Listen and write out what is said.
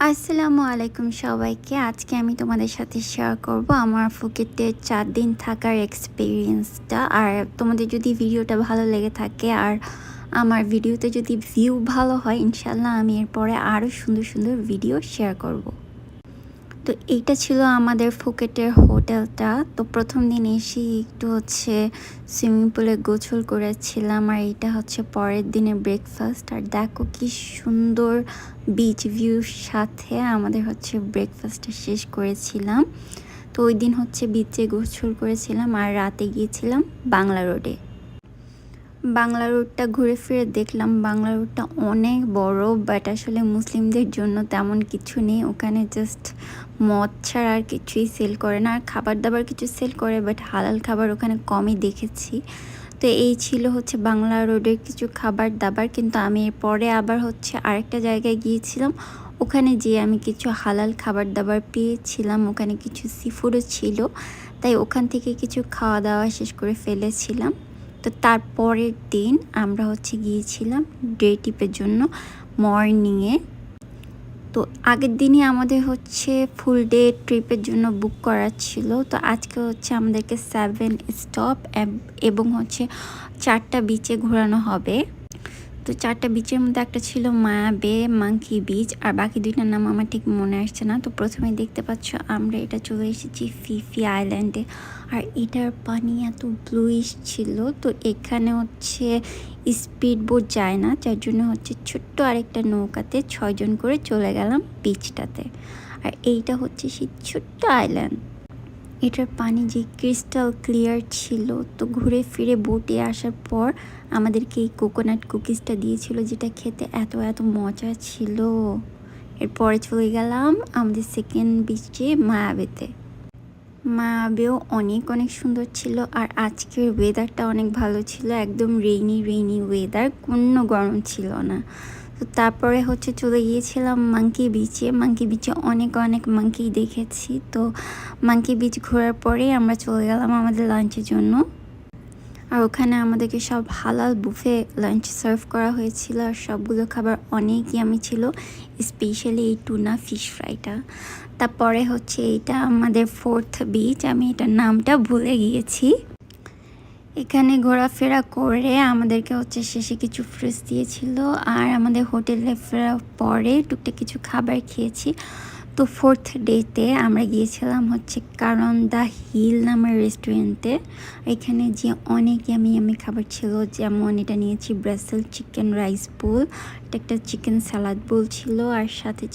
আসসালামু আলাইকুম সবাইকে। আজকে আমি তোমাদের সাথে শেয়ার করব আমার ফুকেটে চার দিন থাকার এক্সপিরিয়েন্সটা আর তোমাদের যদি ভিডিওটা ভালো লেগে থাকে আর আমার ভিডিওতে যদি ভিউ ভালো হয় ইনশাল্লাহ আমি এরপরে আরও সুন্দর সুন্দর ভিডিও শেয়ার করব। তো এইটা ছিল আমাদের ফুকেটের হোটেলটা। তো প্রথম দিন এসে একটু হচ্ছে সুইমিং পুলে গোছল করেছিলাম আর এইটা হচ্ছে পরের দিনে ব্রেকফাস্ট আর দেখো কি সুন্দর বিচ ভিউর সাথে আমাদের হচ্ছে ব্রেকফাস্টটা শেষ করেছিলাম। তো ওই দিন হচ্ছে বিচে গোছল করেছিলাম আর রাতে গিয়েছিলাম বাংলা রোডে বাংলা রোডটা ঘুরে ফিরে দেখলাম। বাংলা রোডটা অনেক বড় বাট আসলে মুসলিমদের জন্য তেমন কিছু নেই। ওখানে জাস্ট মদ ছাড়া আর কিছুই সেল করে না। আর খাবার দাবার কিছু সেল করে বাট হালাল খাবার ওখানে কমই দেখেছি। তো এই ছিল হচ্ছে বাংলা রোডের কিছু খাবার দাবার কিন্তু আমি পরে আবার হচ্ছে আরেকটা জায়গায় গিয়েছিলাম। ওখানে যেয়ে আমি কিছু হালাল খাবার দাবার পেয়েছিলাম। ওখানে কিছু সিফুডও ছিল। তাই ওখান থেকে কিছু খাওয়া দাওয়া শেষ করে ফেলেছিলাম। তো তারপরের দিন আমরা হচ্ছে গিয়েছিলাম ডে টিপের জন্য মর্নিংয়ে তো আগের দিনই আমাদের হচ্ছে ফুল ডে ট্রিপের জন্য বুক করা ছিল। তো আজকে হচ্ছে আমাদেরকে সেভেন স্টপ এবং হচ্ছে চারটা বিচে ঘোরানো হবে। তো চারটা বিচের মধ্যে একটা ছিল মায়া বে মাঙ্কি বিচ আর বাকি দুইটার নাম আমার ঠিক মনে আসছে না। তো প্রথমে দেখতে পাচ্ছ আমরা এটা চলে এসেছি ফিফি আইল্যান্ডে আর এটার পানি এত ব্লুইশ ছিল, তো এখানে হচ্ছে স্পিড বোট যায় না, যার জন্য হচ্ছে ছোট্ট আরেকটা নৌকাতে ছয়জন করে চলে গেলাম বিচটাতে আর এইটা হচ্ছে সেই ছোট্ট আইল্যান্ড এটার পানি যে ক্রিস্টাল ক্লিয়ার ছিল, তো ঘুরে ফিরে বোটে আসার পর আমাদেরকে এই কোকোনাট কুকিজটা দিয়েছিল, যেটা খেতে এত এত মজা ছিল। এরপরে চলে গেলাম আমাদের সেকেন্ড বিচে মায়াবেতে। মায়াবেও অনেক অনেক সুন্দর ছিল আর আজকের ওয়েদারটা অনেক ভালো ছিল, একদম রেইনি রেইনি ওয়েদার কোনো গরম ছিল না। তো তারপরে হচ্ছে চলে গিয়েছিলাম মাঙ্কি বিচে মাঙ্কি বিচে অনেক অনেক মাঙ্কি দেখেছি, তো মাঙ্কি বিচ ঘোরার পরে আমরা চলে গেলাম আমাদের লাঞ্চের জন্য। আর ওখানে আমাদেরকে সব হালাল বুফে লাঞ্চ সার্ভ করা হয়েছিল আর সবগুলো খাবার অনেকই আমি ছিল স্পেশালি এই টুনা ফিশ ফ্রাইটা তারপরে হচ্ছে এইটা আমাদের ফোর্থ বিচ আমি এটার নামটা ভুলে গিয়েছি। এখানে ঘোরাফেরা করে আমাদেরকে হচ্ছে শেষে কিছু ফ্রুটস দিয়েছিল, আর আমাদের হোটেলে ফেরার পরে টুকটাক কিছু খাবার খেয়েছি। তো ফোর্থ ডেতে আমরা গিয়েছিলাম হচ্ছে কারণ দ্য হিল নামের রেস্টুরেন্টে এখানে যে অনেক আমি আমি খাবার ছিল, যেমন এটা নিয়েছি ব্রাসেল চিকেন রাইস বোল এটা একটা চিকেন স্যালাড বোল ছিল, আর সাথে ছিল